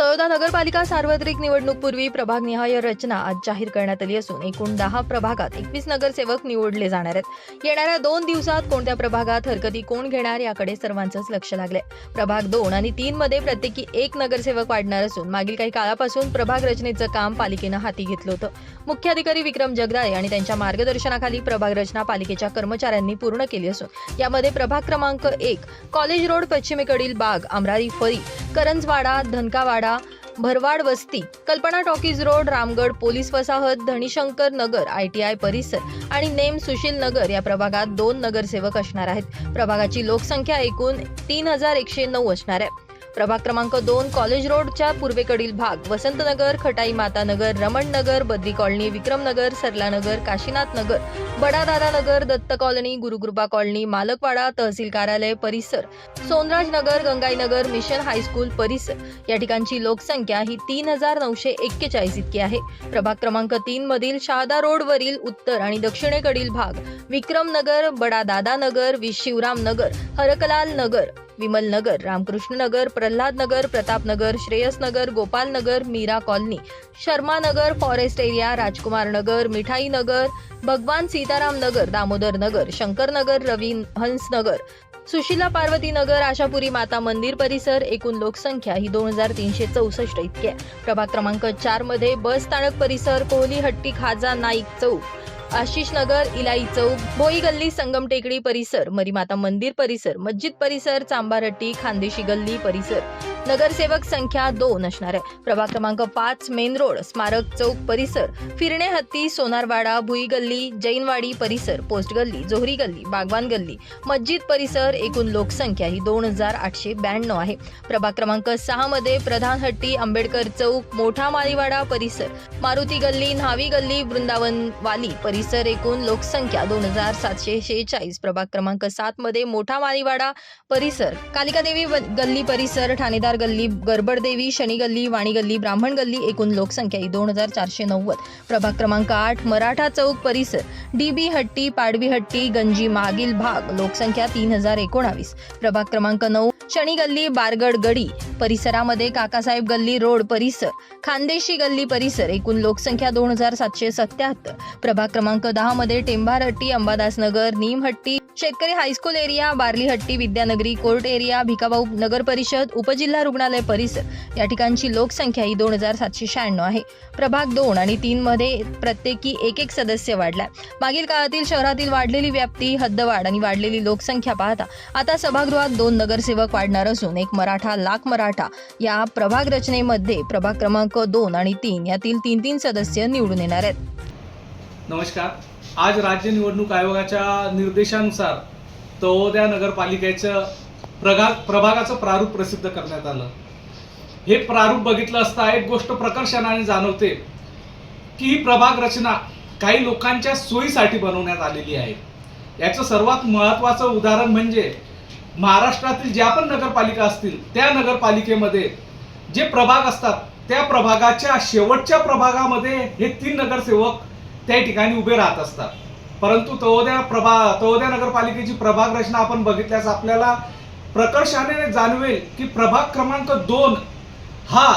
तळोदा नगरपालिका सार्वत्रिक निवडणूकपूर्वी प्रभागनिहाय रचना आज जाहीर करण्यात आली असून एकूण दहा प्रभागात एकवीस नगरसेवक निवडले जाणार आहेत. येणाऱ्या दोन दिवसात कोणत्या प्रभागात हरकती कोण घेणार याकडे सर्वांचंच लक्ष लागलंय प्रभाग दोन आणि तीन मध्ये प्रत्येकी एक नगरसेवक वाढणार असून मागील काही काळापासून प्रभाग रचनेचं काम पालिकेनं हाती घेतलं होतं. मुख्याधिकारी विक्रम जगदाळे आणि त्यांच्या मार्गदर्शनाखाली प्रभाग रचना पालिकेच्या कर्मचाऱ्यांनी पूर्ण केली असून यामध्ये प्रभाग क्रमांक एक कॉलेज रोड पश्चिमेकडील बाग अमरारी फरी करंजवाडा धनकावाडा भरवाड वस्ती कल्पना टॉकीज रोड रामगड पोलीस वसाहत Dhanishankar Nagar I T I परिसर आणि नेम सुशील नगर या प्रभागात दोन नगरसेवक असणार आहेत. प्रभागाची लोकसंख्या एकूण तीन हजार एकशे नऊ असणार आहे. प्रभाग क्रमांक दोन कॉलेज रोडच्या पूर्वेकडील भाग Vasantnagar Khatai Mata Nagar Raman Nagar Badri colony Vikramnagar Saralanagar Sarala Nagar Kashinath Nagar Badadada Nagar Datta colony Gurukrupa colony Malakwada tehsil कार्यालय परिसर सोनराज नगर मिशन हायस्कूल परिसर. या ठिकाणची लोकसंख्या ही तीन हजार नऊशे एक्केचाळीस इतकी आहे. प्रभाग क्रमांक तीन मधील शहादा रोडवरील उत्तर आणि दक्षिणेकडील भाग Vikramnagar Badadadanagar Badadada Nagar Shivram Nagar Harkalal Nagar Vimal Nagar Ramkrishna Nagar Pralhad Nagar Pratap Nagar Shreyas Nagar Gopal Nagar Meera colony Sharma Nagar forest area Rajkumar Nagar Mithai Nagar Bhagwan Sitaram Nagar Damodar नगर शंकर नगर रवी हंस नगर सुशिला पार्वती नगर आशापुरी माता मंदिर परिसर एकूण लोकसंख्या ही दोन हजार तीनशे चौसष्ट इतकी आहे. प्रभाग क्रमांक चारमध्ये बस स्थानक परिसर कोहली हट्टी खाजा नाईक चौक. आशिष नगर इलाई चौक भोई गल्ली संगम टेकडी परिसर मरीमाता मंदिर परिसर मस्जिद परिसर चांबारट्टी खानदेशी गल्ली परिसर. नगरसेवक संख्या दोन असणार आहे. प्रभाग क्रमांक पाच मेन रोड स्मारक चौक परिसर. फिरणे हत्ती सोनारवाडा भुई गल्ली जैनवाडी परिसर पोस्ट गल्ली जोहरी गल्ली बागवान गल्ली मस्जिद परिसर एकूण लोकसंख्या ही दोन हजार आठशे ब्याण्णव आहे. प्रभाग क्रमांक सहा मध्ये प्रधान हट्टी आंबेडकर चौक मोठा माळीवाडा परिसर मारुती गल्ली न्हावी गल्ली वृंदावन वाली परिसर एकूण लोकसंख्या दोन हजार सातशे शेहेचाळीस. प्रभाग क्रमांक सात मध्ये मोठा माळीवाडा परिसर कालिका देवी गल्ली परिसर ठाणेदार गल्ली गरबडदेवी शनी गल्ली वाणी गल्ली ब्राह्मण गल्ली एकूण लोकसंख्या ही दोन हजार चारशे नव्वद. प्रभाग क्रमांक आठ मराठा चौक परिसर. डीबी हट्टी पाडवी हट्टी गंजी मागील भाग. लोकसंख्या तीन हजार एकोणावीस. प्रभाग क्रमांक नऊ शनी गल्ली बारगड गडी. परिसरामध्ये काकासाहेब गल्ली रोड परिसर खानदेशी गल्ली परिसर एकूण लोकसंख्या दोन हजार सातशे सत्याहत्तर प्रभाग क्रमांक दहा मध्ये टेंभारहट्टी अंबादासनगर नीमहट्टी शेतकरी high school area Barlihatti Vidyanagari court area Bhikabhau Nagar परिषद उपजिल्हा रुग्णालय परिसर. या ठिकाणची लोकसंख्या ही दोन हजार सातशे शहाण्णव आहे. प्रभाग दोन आणि तीन मध्ये प्रत्येकी एक एक सदस्य वाढला मागील काळातील शहरातील वाढलेली व्याप्ती हद्दवाढ आणि वाढलेली लोकसंख्या पाहता आता सभागृहात दोन नगरसेवक वाढणार असून एक मराठा लाख मराठा या प्रभाग रचनेमध्ये प्रभाग क्रमांक दोन आणि तीन यातील तीन तीन सदस्य निवडून येणार आहेत. नमस्कार. आज राज्य निवडणूक आयोगाच्या निर्देशानुसार तळोद्या नगरपालिकेचं प्रगा प्रभागाचं प्रारूप प्रसिद्ध करण्यात आलं. हे प्रारूप बघितलं असता एक गोष्ट प्रकर्षणाने जाणवते की ही प्रभाग रचना काही लोकांच्या सोयीसाठी बनवण्यात आलेली आहे. याचं सर्वात महत्त्वाचं उदाहरण म्हणजे महाराष्ट्रातील ज्या पण नगरपालिका असतील त्या नगरपालिकेमध्ये जे प्रभाग असतात त्या प्रभागाच्या शेवटच्या प्रभागामध्ये हे तीन नगरसेवक त्या ठिकाणी उभे राहत असतात. परंतु तळोद्या प्रभा तळोद्या नगरपालिकेची प्रभाग रचना आपण बघितल्यास आपल्याला प्रकर्षाने जाणवेल की प्रभाग क्रमांक दोन हा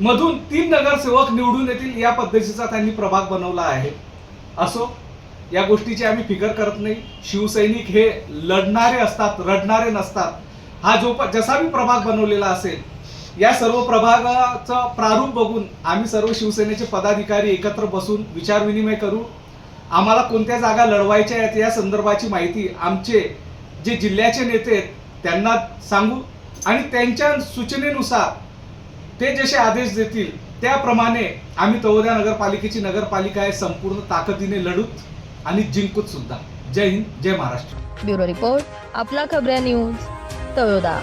मधून तीन नगरसेवक निवडून येतील या पद्धतीचा त्यांनी प्रभाग बनवला आहे. असो या गोष्टीची आम्ही फिकर करत नाही. शिवसैनिक हे लढणारे असतात रडणारे नसतात. हा जो जसा मी प्रभाग बनवलेला असेल या सर्व प्रभागाचं प्रारूप बघून आम्ही सर्व शिवसेनेचे पदाधिकारी एकत्र बसून विचारविनिमय करू. आम्हाला कोणत्या जागा लढवायच्या आहेत या संदर्भाची माहिती आमचे जे जिल्ह्याचे नेते आहेत त्यांना सांगू आणि त्यांच्या सूचनेनुसार ते जसे आदेश देतील त्याप्रमाणे आम्ही तळोद्या नगरपालिकेची नगरपालिका आहे संपूर्ण ताकदीने लढूत. आणि जिंकूत सुद्धा. जय हिंद जय महाराष्ट्र. ब्युरो रिपोर्ट आपला खबऱ्या न्यूज तळोदा.